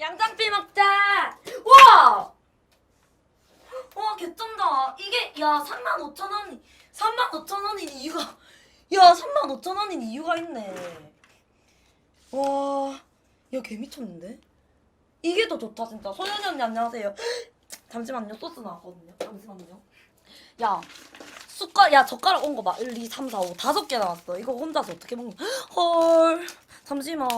양장피 먹자. 와. 와 개쩐다. 이게 야 3만 5천 원. 3만 5천 원인 이유가 야 3만 5천 원인 이유가 있네. 와. 야 개미쳤는데? 이게 더 좋다 진짜. 소연이 언니 안녕하세요. 잠시만요. 소스 나왔거든요. 잠시만요. 야. 숟갈 야 젓가락 온 거 봐. 1, 2, 3, 4, 5 다섯 개 나왔어. 이거 혼자서 어떻게 먹냐? 헐. 잠시만.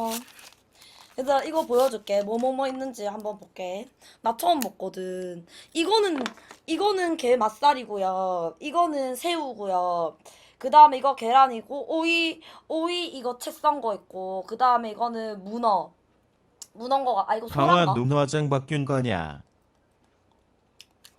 얘들아 이거 보여줄게 뭐뭐뭐 있는지 한번 볼게 나 처음 먹거든 이거는 이거는 게 맛살이고요 이거는 새우고요 그 다음에 이거 계란이고 오이 오이 이거 채 썬 거 있고 그 다음에 이거는 문어 문어인 거가 아 이거 강화 소라인가? 눈화장 바뀐 거냐?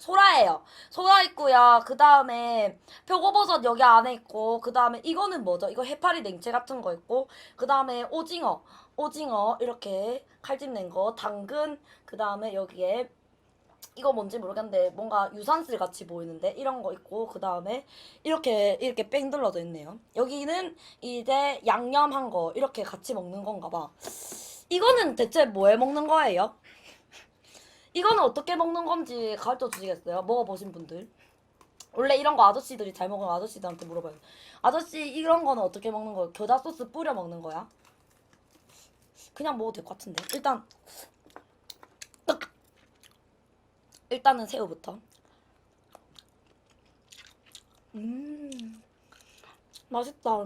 소라예요. 소라 있고요. 그 다음에 표고버섯 여기 안에 있고 그 다음에 이거는 뭐죠? 이거 해파리 냉채 같은 거 있고 그 다음에 오징어 오징어 이렇게 칼집 낸 거 당근 그 다음에 여기에 이거 뭔지 모르겠는데 뭔가 유산슬 같이 보이는데 이런 거 있고 그 다음에 이렇게 이렇게 뺑 둘러져 있네요. 여기는 이제 양념한 거 이렇게 같이 먹는 건가 봐. 이거는 대체 뭐해 먹는 거예요? 이거는 어떻게 먹는 건지 가르쳐 주시겠어요? 먹어보신 분들. 원래 이런 거 아저씨들이 잘 먹으면 아저씨들한테 물어봐요. 아저씨 이런 거는 어떻게 먹는 거예요? 겨자 소스 뿌려 먹는 거야? 그냥 먹어도 될 것 같은데. 일단 떡. 일단은 새우부터. 음 맛있다.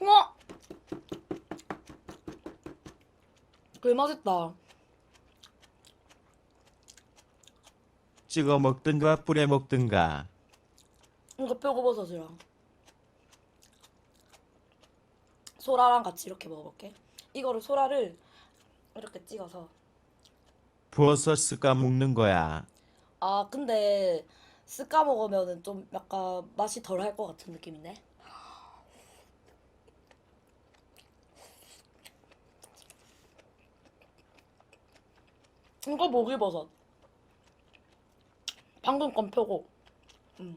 우와 개 맛있다. 찍어 먹든가 뿌려 먹든가. 이거 표고버섯이랑 소라랑 같이 이렇게 먹어볼게. 이거를 소라를 이렇게 찍어서 부어서 쓱까 먹는 거야. 아 근데 쓱까 먹으면은 좀 약간 맛이 덜 할 것 같은 느낌인데. 이거 목이버섯. 방금 건 표고. 음.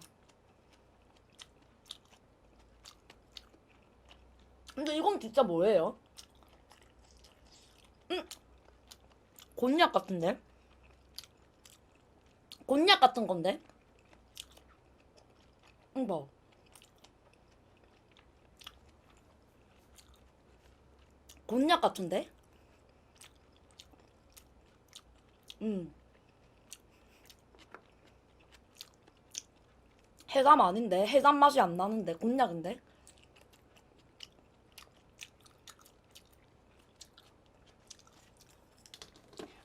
근데 이건 진짜 뭐예요? 음. 곤약 같은데? 곤약 같은 건데? 응, 봐. 곤약 같은데? 음. 해삼 아닌데? 해삼 맛이 안 나는데? 곤약인데?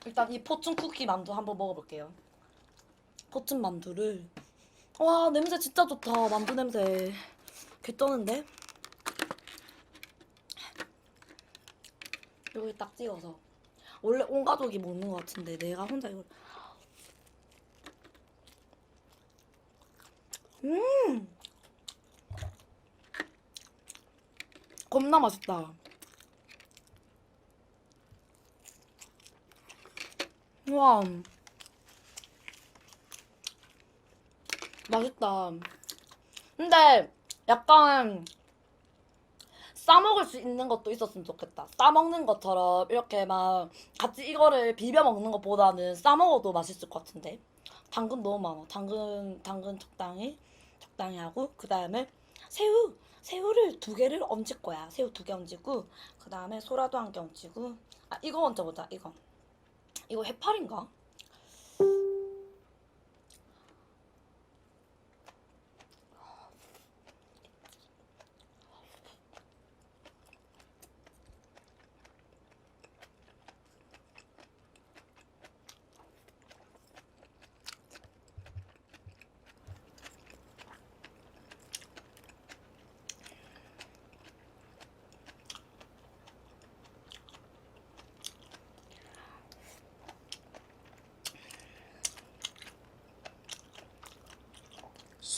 일단 이 포춘 쿠키 만두 한번 먹어볼게요. 포춘 만두를 와 냄새 진짜 좋다 만두 냄새 개쩌는데 여기 딱 찍어서 원래 온 가족이 먹는 것 같은데 내가 혼자 이걸. 음! 겁나 맛있다. 우와. 맛있다. 근데 약간 싸 먹을 수 있는 것도 있었으면 좋겠다. 싸 먹는 것처럼 이렇게 막 같이 이거를 비벼 먹는 것보다는 싸 먹어도 맛있을 것 같은데. 당근 너무 많아. 당근 당근 적당히 적당히 하고 그 다음에 새우 새우를 두 개를 얹을 거야. 새우 두 개 얹고 그 다음에 소라도 한 개 얹고 아 이거 얹어보자. 이거 이거 해파리인가?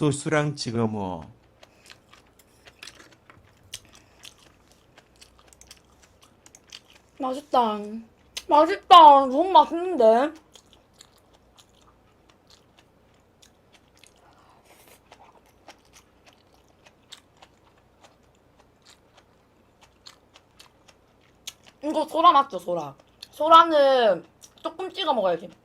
소스랑 찍어 먹어. 맛있다. 맛있다. 너무 맛있는데. 이거 소라 맞죠, 소라? 소라는 조금 찍어 먹어야지.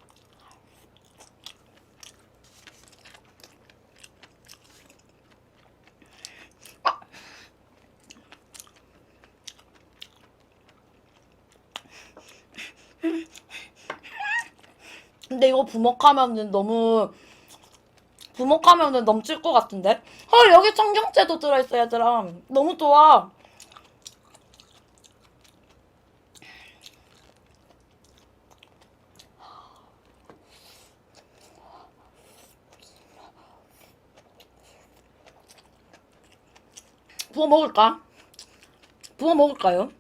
근데 이거 부먹하면은 너무 부먹하면은 넘칠 것 같은데? 헐 여기 청경채도 들어있어 얘들아 너무 좋아 부어 먹을까? 부어 먹을까요?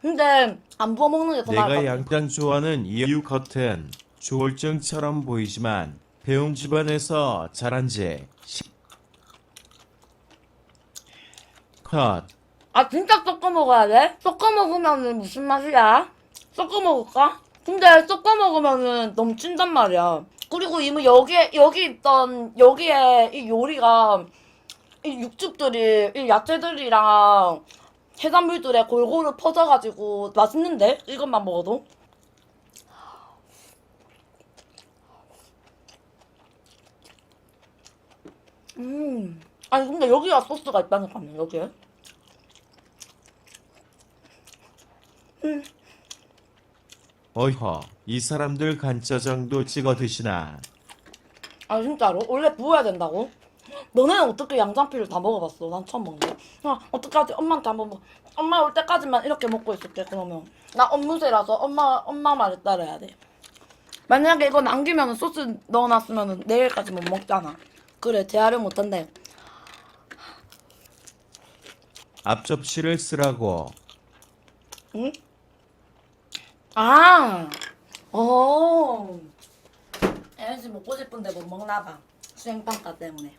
근데 안 부어 먹는 게 더 나을 것 내가 같아 양장 좋아하는 이유 겉은 조울증처럼 보이지만 배운 집안에서 자란 지 시- 컷. 아 진짜 섞어 먹어야 돼? 섞어 먹으면은 무슨 맛이야? 섞어 먹을까? 근데 섞어 먹으면은 넘친단 말이야. 그리고 이미 여기에 여기 있던 여기에 이 요리가 이 육즙들이 이 야채들이랑 해산물들에 골고루 퍼져가지고 맛있는데 이것만 먹어도. 음. 아니 근데 여기가 소스가 있다니까요 여기에. 어이허, 이 사람들 간짜장도 찍어 드시나? 아 진짜로? 원래 부어야 된다고? 너네는 어떻게 양장피를 다 먹어봤어? 난 처음 먹네. 아 어떡하지? 엄마한테 한번 먹. 엄마 올 때까지만 이렇게 먹고 있을게. 그러면 나 업무세라서 엄마 엄마 말을 따라야 돼. 만약에 이거 남기면 소스 넣어놨으면 내일까지 못 먹잖아. 그래 재활용 못한대. 앞접시를 쓰라고. 응? 아, 어. 애지 먹고 싶은데 못 먹나 봐. 수행평가 때문에.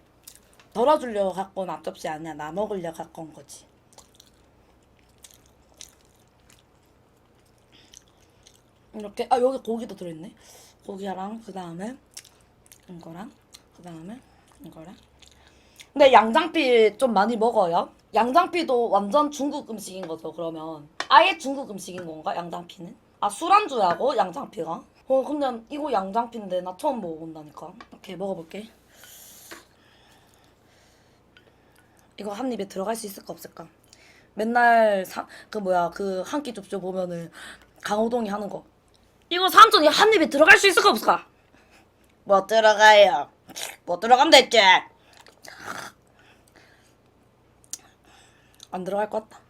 덜어주려고 갖고 온 앞접시 아니야. 나 먹으려고 갖고 온 거지. 이렇게 아 여기 고기도 들어있네. 고기랑 그 다음에 이거랑 그 다음에 이거랑. 근데 양장피 좀 많이 먹어요. 양장피도 완전 중국 음식인 거죠. 그러면 아예 중국 음식인 건가? 양장피는? 아 술안주라고 양장피가? 어 근데 이거 양장피인데 나 처음 먹어본다니까. 이렇게 먹어볼게. 이거 한 입에 들어갈 수 있을까 없을까? 맨날 사, 그 뭐야 그 한끼 줍쇼 보면은 강호동이 하는 거. 이거 삼촌이 한 입에 들어갈 수 있을까 없을까? 뭐 들어가요? 뭐 들어가면 됐지? 안 들어갈 것 같다.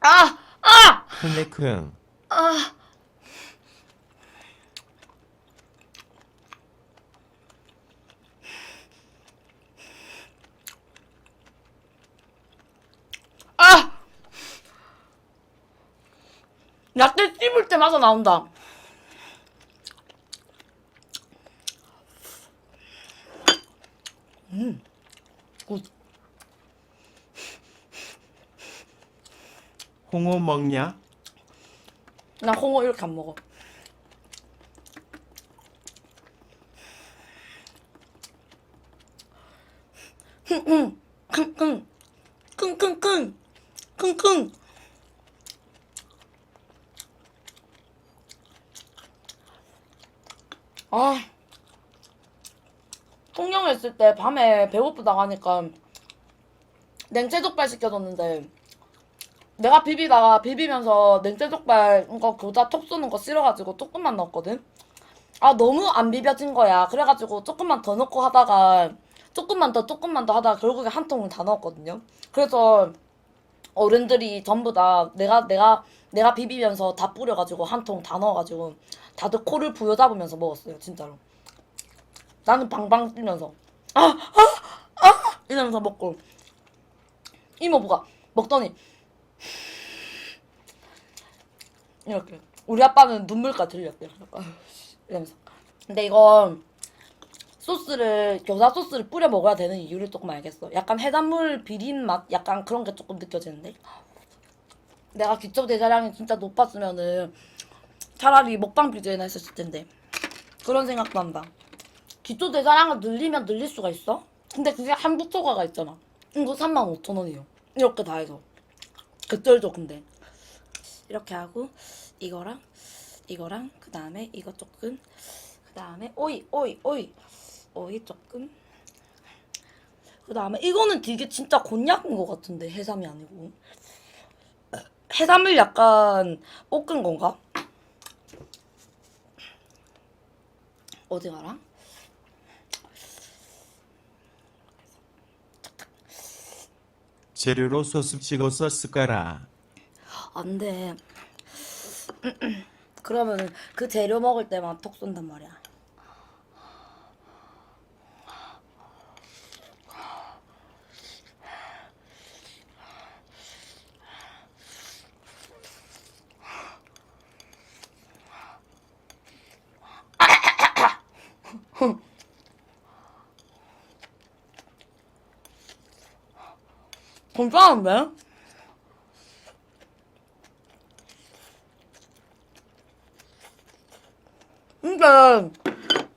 아! 아! 크네크. 아! 아! 야채 씹을 때마다 나온다. 음, 굿. 홍어 먹냐? 나 홍어 이렇게 안 먹어. 킁킁 킁킁 킁킁킁 킁킁 아 통영했을 때 밤에 배고프다고 하니까 냉채 족발 시켜줬는데 내가 비비다가 비비면서 냉채족발 이거 교자 톡 쏘는 거 싫어가지고 조금만 넣었거든. 아 너무 안 비벼진 거야. 그래가지고 조금만 더 넣고 하다가 조금만 더 조금만 더 하다가 결국에 한 통을 다 넣었거든요. 그래서 어른들이 전부 다 내가 내가 내가 비비면서 다 뿌려가지고 한 통 다 넣어가지고 다들 코를 부여잡으면서 먹었어요 진짜로 나는 방방 뛰면서 아! 아! 아! 이러면서 먹고 이모부가 먹더니 이렇게. 우리 아빠는 눈물까지 흘렸대요. 약간. 이러면서. 근데 이건 소스를 겨자 소스를 뿌려 먹어야 되는 이유를 조금 알겠어. 약간 해산물 비린 맛? 약간 그런 게 조금 느껴지는데? 내가 기초 대사량이 진짜 높았으면은 차라리 먹방 BJ나 했었을 텐데. 그런 생각도 한다. 기초 대사량을 늘리면 늘릴 수가 있어? 근데 그게 한국 초과가 있잖아. 이거 35,000원이요. 이렇게 다 해서 그쩔죠 근데 이렇게 하고 이거랑 이거랑 그 다음에 이거 조금 그 다음에 오이 오이 오이 오이 조금 그 다음에 이거는 되게 진짜 곤약인 것 같은데 해삼이 아니고 해삼을 약간 볶은 건가? 어디 가라? 재료로 소스 찍어서 숟가락. 안 돼. 그러면은 그 재료 먹을 때만 톡 쏜단 말이야. 괜찮은데? 근데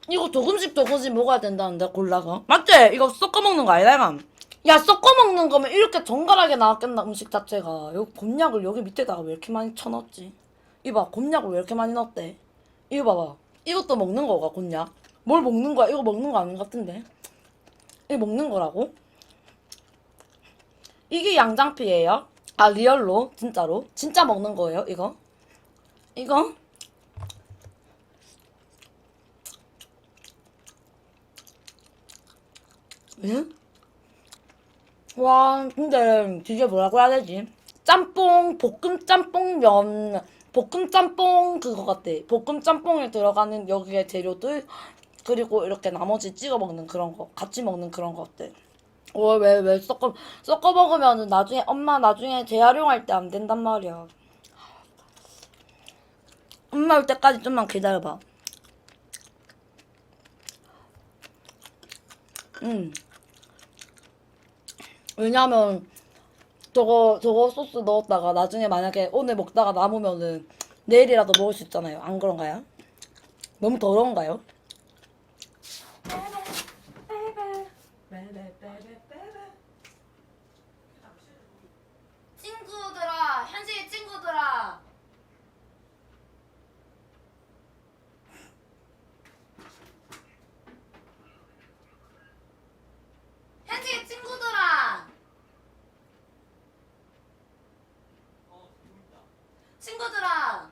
이거 조금씩 조금씩 먹어야 된다는데 골라서 맞지? 이거 섞어 먹는 거 아니다 이가 야 섞어 먹는 거면 이렇게 정갈하게 나왔겠나 음식 자체가 여기 곤약을 여기 밑에다가 왜 이렇게 많이 쳐넣었지? 이봐 곤약을 왜 이렇게 많이 넣었대? 이거 봐봐 이것도 먹는 거가 곤약 뭘 먹는 거야? 이거 먹는 거 아닌 것 같은데 이거 먹는 거라고? 이게 양장피예요? 아 리얼로? 진짜로? 진짜 먹는 거예요 이거? 이거? 응? 와, 근데 되게 뭐라고 해야 되지? 짬뽕, 볶음 짬뽕면, 볶음 짬뽕 그거 같대. 볶음 짬뽕에 들어가는 여기에 재료들, 그리고 이렇게 나머지 찍어 먹는 그런 거, 같이 먹는 그런 거 같대. 어, 왜, 왜 섞어, 섞어 먹으면은 나중에, 엄마 나중에 재활용할 때 안 된단 말이야. 엄마 올 때까지 좀만 기다려봐. 음. 왜냐면 저거 저거 소스 넣었다가 나중에 만약에 오늘 먹다가 남으면은 내일이라도 먹을 수 있잖아요. 안 그런가요? 너무 더러운가요? 친구들아, 현식이 친구들아. 현식이 친구들아. 친구들아.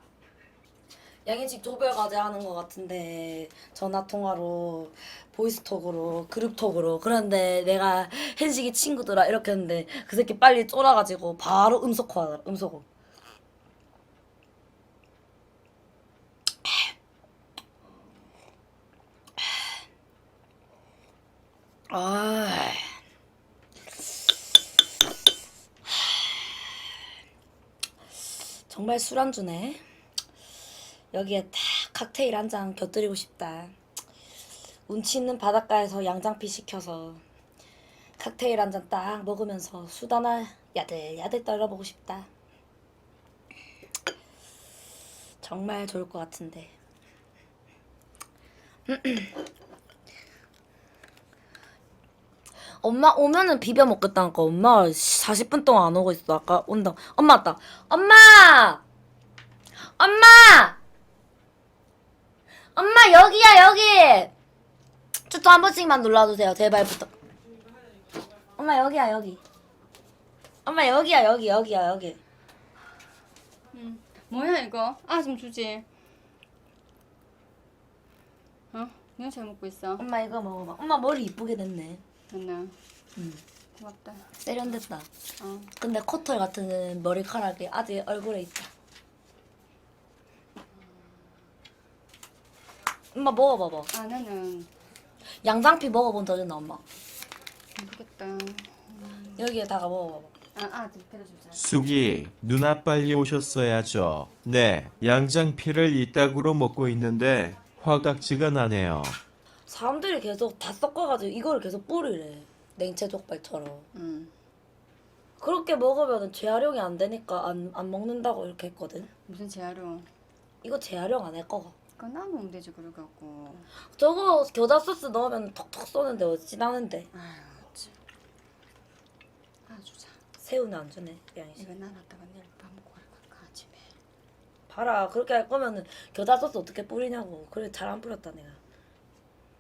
양해직 조별 과제 하는 것 같은데 전화 통화로 보이스톡으로 그룹톡으로. 그런데 내가 현식이 친구들아 이렇게 했는데 그 새끼 빨리 쫄아가지고 바로 음소거 하더라 음소거. 아. 정말 술안주네 여기에 딱 칵테일 한 잔 곁들이고 싶다. 운치 있는 바닷가에서 양장피 시켜서 칵테일 한 잔 딱 먹으면서 수다나 야들야들 떨어보고 싶다. 정말 좋을 것 같은데. 엄마 오면은 비벼 먹겠다니까 엄마 40분 동안 안 오고 있어 아까 온다 엄마 왔다 엄마 엄마 엄마 여기야 여기 추천 한 번씩만 눌러주세요 제발 부탁 엄마 여기야 여기 엄마 여기야 여기 여기야 여기 뭐야 이거? 아 좀 주지. 어? 누가 잘 먹고 있어? 엄마 이거 먹어봐 엄마 머리 이쁘게 됐네 됐나? 응 고맙다. 세련됐다 어. 근데 코털 같은 머리카락이 아직 얼굴에 있다 엄마 먹어봐봐. 아 나는 양장피 먹어본 적 있나 엄마? 모르겠다. 여기에다가 먹어봐봐. 아아좀 데려주자. 쑥이 누나 빨리 오셨어야죠. 네, 양장피를 이따구로 먹고 있는데 화각지가 나네요. 사람들이 계속 다 섞어가지고 이거를 계속 뿌리래. 냉채 족발처럼. 응. 그렇게 먹으면 재활용이 안 되니까 안, 안 먹는다고 이렇게 했거든. 무슨 재활용? 이거 재활용 안 할 거가. 그건 나 먹으면 되지 그래 갖고. 저거 겨자 소스 넣으면 톡톡 쏘는데 어찌 나는데. 아유 참. 아 주자. 새우는 안 주네. 양이씨. 이거 나눴다가 내일 밥 먹고 갈 거야 아침에. 봐라. 그렇게 할 거면은 겨자 소스 어떻게 뿌리냐고. 그래 잘 안 뿌렸다 내가.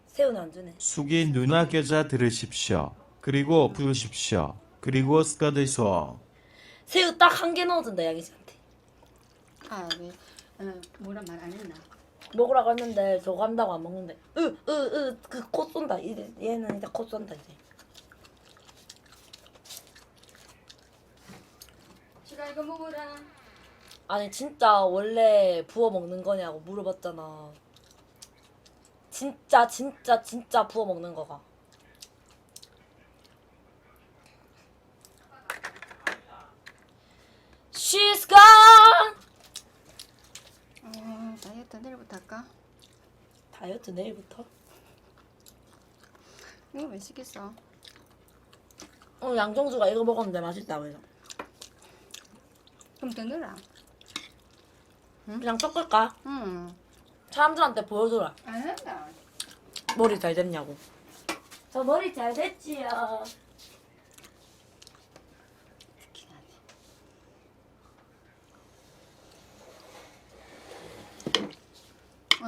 새우는 안 주네. 쑥이 누나 겨자 들으십시오. 그리고 부으십시오. 그리고 스카드소. 새우 딱 한 개 넣어준다 양이씨한테. 아왜 어, 뭐라 말 안 했나? 먹으라고 했는데 저거 한다고 안 먹는데. 으으으그 코 쏜다. 이제 얘는 이제 코 쏜다 이제. 시가 이거 먹어라. 아니 진짜 원래 부어 먹는 거냐고 물어봤잖아. 진짜 진짜 진짜 부어 먹는 거가. She's gone. 어 다이어트 내일부터 할까? 다이어트 내일부터? 이거 왜 시켰어? 어 양정주가 이거 먹었는데 맛있다고 해서 좀더 넣어라. 그냥 섞을까? 응. 사람들한테 보여줘라. 안 한다. 머리 잘 됐냐고. 저 머리 잘 됐지요.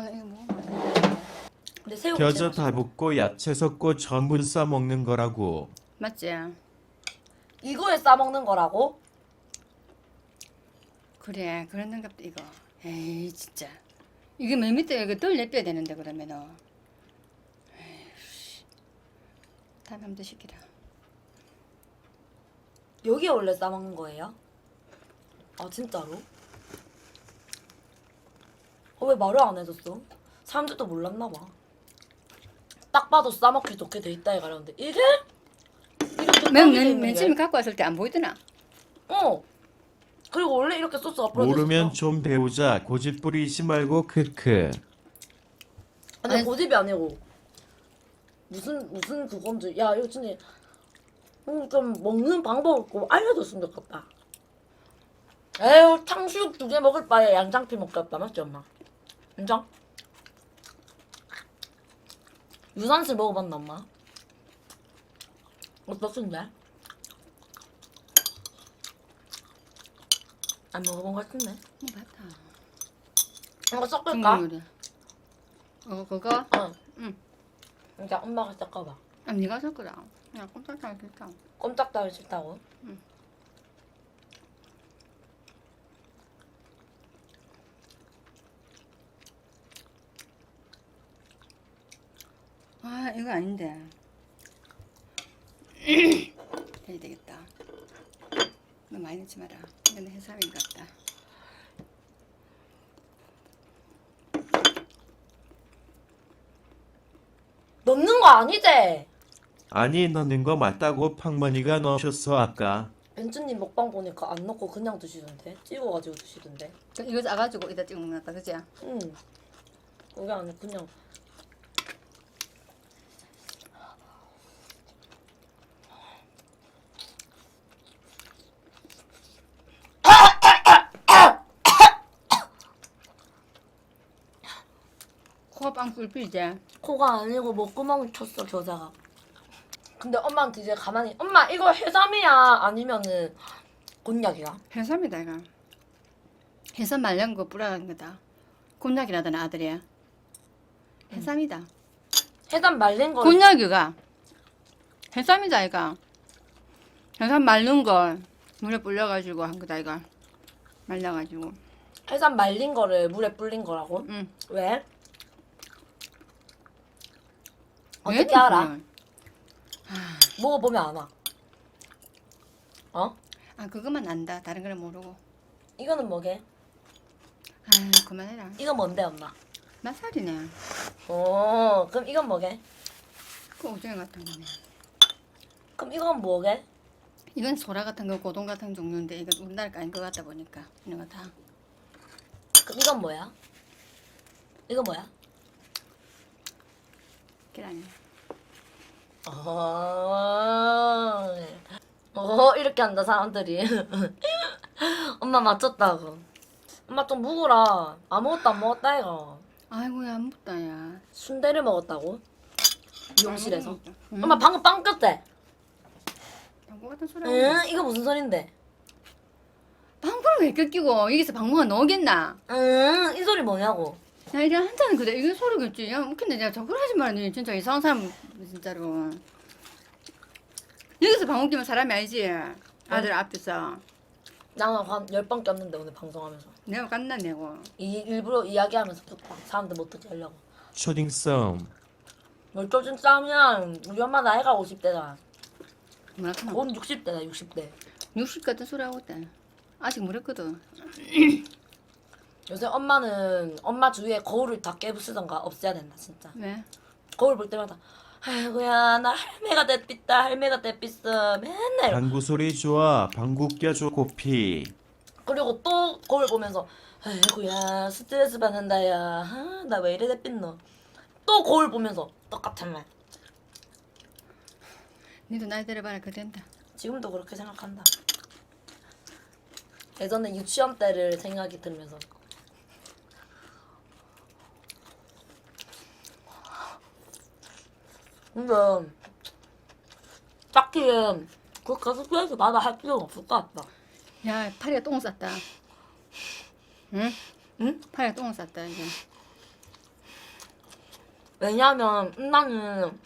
어 이거 먹어봐. 근데 새우 겨자 다 볶고 야채 섞고 전분 싸 먹는 거라고. 맞지? 이거에 싸 먹는 거라고? 그래 그런가 보다 이거. 에이 진짜. 이게 맨 밑에 이거 덜 내빼야 되는데 그러면은. 에휴, 씨. 다음에 한번 더 시키라. 여기에 원래 싸 먹는 거예요? 아 진짜로? 어, 왜 말을 안 해줬어? 사람들도 몰랐나 봐. 딱 봐도 싸먹기 좋게 돼 있다 이가라는데 이게? 이렇게 맨, 떡이 돼 맨, 있는 맨 게? 처음에 갖고 왔을 때 안 보이더나? 어. 그리고 원래 이렇게 소스가 뿌려져 모르면 있어. 좀 배우자. 고집 부리지 말고 크크. 근데 아니- 고집이 아니고 무슨 무슨 그건지 야 이거 진짜 음, 좀 먹는 방법을 꼭 알려줬으면 좋겠다. 에휴 탕수육 두 개 먹을 바에 양장피 먹겠다 맞지 엄마? 인정? 유산슬 먹어봤나 엄마? 어떻던데? 안 먹어본 것 같은데? 어, 맞다. 이거 섞을까? 요리. 어 그거? 응. 응. 이제 엄마가 섞어봐. 아 네가 섞으라. 야 꼼짝도 않겠다. 꼼짝도 하기 싫다고? 아 이거 아닌데. 해야 되겠다. 너무 많이 넣지 마라. 이건 해삼인 것 같다. 넣는 거 아니지? 아니 넣는 거 맞다고 팡머니가 넣으셨어 아까. 벤츠님 먹방 보니까 안 넣고 그냥 드시던데? 찍어가지고 드시던데? 그 이거 짜가지고 이따 찍어 먹는다, 그지? 응. 그게 아니고 그냥 코가 빵 뚫리 이제. 코가 아니고 목구멍을 쳤어 겨자가. 근데 엄마한테 이제 가만히 엄마 이거 해삼이야 아니면은 곤약이야? 해삼이다 이거. 해삼 말린 거 뿌려간 거다. 곤약이라던 아들이야. 해삼이다. 해삼 말린 거 곤약이가. 해삼이다 이거. 해삼 말린 거 물에 불려가지고 한 거다 이거. 말려가지고. 해삼 말린 거를 물에 불린 거라고? 응. 왜? 왜 어떻게 알아? 먹어보면 알아. 어? 아 그것만 안다. 다른 거는 모르고. 이거는 뭐게? 아 그만해라. 이거 뭔데 엄마? 맛살이네. 어 그럼 이건 뭐게? 그 오징어 같은 거네. 그럼 이건 뭐게? 이건 소라 같은 거, 고동 같은 종류인데 이건 우리나라 거 아닌 것 같다 보니까 이런 거 다. 그럼 이건 뭐야? 이건 뭐야? 계란이야. 어, 어 이렇게 한다 사람들이 엄마 맞췄다고 엄마 좀 묵으라 아무것도 안 먹었다 이거 아이고야 안 묻다야. 순대를 먹었다고 미용실에서 응? 엄마 방금 빵 꼈대 방구 같은 소리. 응 이거 무슨 소린데 방구를 왜 껴끼고 여기서 방구가 나오겠나? 응 이 소리 뭐냐고 야 이제 한자는 그래 이게 소리겠지. 야 웃긴데 내가 저걸 하지 말니 진짜 이상한 사람 진짜로. 여기서 방구 끼면 사람이 아니지. 아들 앞에서 나는 한열 번 꼈는데 오늘 방송하면서 내가 깐나 내고. 이 일부러 이야기하면서 꼈다 사람들 못 듣게 하려고 초딩 싸움 뭘 쪼진 싸움이야 우리 엄마 나이가 50대다 뭐라 카나? 온 60대다 60대 60 같은 소리 하고 있다. 아직 모르거든. 요새 엄마는 엄마 주위에 거울을 다 깨부수던가 없애야 된다 진짜. 왜? 거울 볼 때마다 아이고야 나 할매가 됐빛다 할매가 됐빛어. 맨날 방구 소리 좋아 방구 껴줘 고피. 그리고 또 거울 보면서 아이고야 스트레스 받는다 야나 왜 이래 됐빛노 또 거울 보면서 똑같은 말. 니도 나이 들어봐라 그 된다. 지금도 그렇게 생각한다. 예전에 유치원 때를 생각이 들면서 근데 딱히 그 가서 스트레스 받아 할 필요는 없을 것 같다 야 팔에 똥 쌌다. 응? 응? 팔에 똥 쌌다 이제. 왜냐면 나는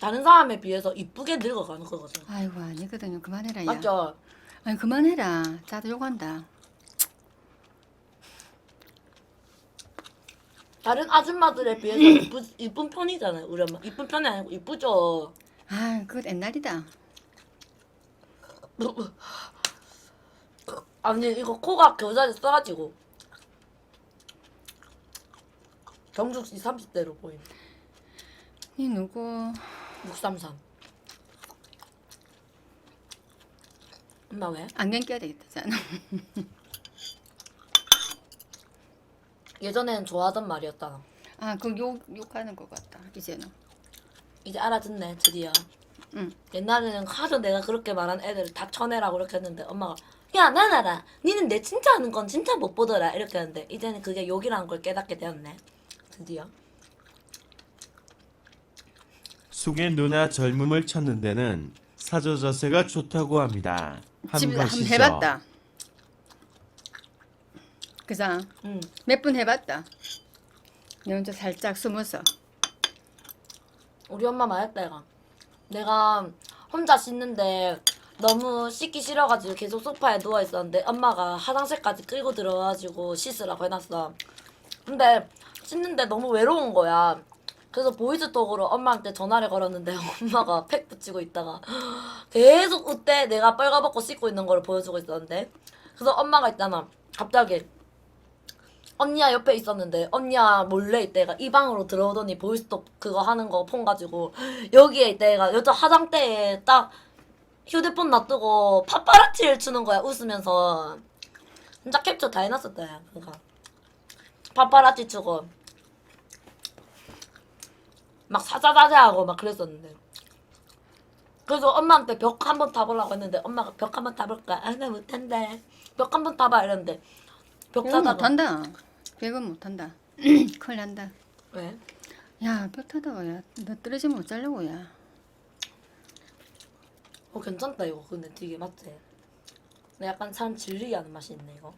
다른 사람에 비해서 이쁘게 늙어가는 거거든. 아이고 아니거든요. 그만해라 야. 맞죠? 아니 그만해라. 자도 욕한다. 다른 아줌마들에 비해서 이쁘, 이쁜 편이잖아요. 우리 엄마 이쁜 편이 아니고 이쁘죠. 아 그거 옛날이다. 아니 이거 코가 겨자리 써가지고 경숙 씨 30대로 보임. 이 누구? 633. 엄마 왜? 안경 껴야 되겠다. 잖아. 예전엔 좋아하던 말이었잖아. 아그욕 욕하는 것 같다. 이제는. 이제 알아듣네 드디어. 응. 옛날에는 하도 내가 그렇게 말한 애들을 다 쳐내라고 그렇게 했는데 엄마가 야 나나라 니는 내 칭찬하는 건 진짜 못 보더라 이렇게 하는데 이제는 그게 욕이라는 걸 깨닫게 되었네 드디어 숙의 누나 젊음을 찾는 데는 사저 자세가 좋다고 합니다 한 한번 해봤다. 그자 응. 몇 분 해봤다. 내 혼자 살짝 숨어서. 우리 엄마 말했다 얘가. 내가 혼자 씻는데 너무 씻기 싫어가지고 계속 소파에 누워 있었는데 엄마가 화장실까지 끌고 들어가지고 씻으라고 해놨어. 근데 씻는데 너무 외로운 거야. 그래서 보이즈톡으로 엄마한테 전화를 걸었는데 엄마가 팩 붙이고 있다가 계속 웃대. 내가 빨가벗고 씻고 있는 걸 보여주고 있었는데. 그래서 엄마가 있잖아. 갑자기 언니야 옆에 있었는데 언니야 몰래 이때가 이 방으로 들어오더니 보이스톡 그거 하는 거 폰 가지고 여기에 이때가 여자 화장대에 딱 휴대폰 놔두고 파파라치를 추는 거야 웃으면서. 진짜 캡처 다 해놨었다 야 그거. 파파라치 추고. 막 사자자자하고 막 그랬었는데. 그래서 엄마한테 벽 한 번 타보려고 했는데 엄마가 벽 한 번 타볼까? 아 나 못한대 벽한 번 타봐 이랬는데 벽 배건 타다가 못한다. 배건 못한다. 큰일 난다. 왜? 야, 뼈 타다가 야, 너 떨어지면 어쩌려고 야. 어 괜찮다 이거 근데 되게 맞지? 근데 약간 사람 질리게 하는 맛이 있네 이거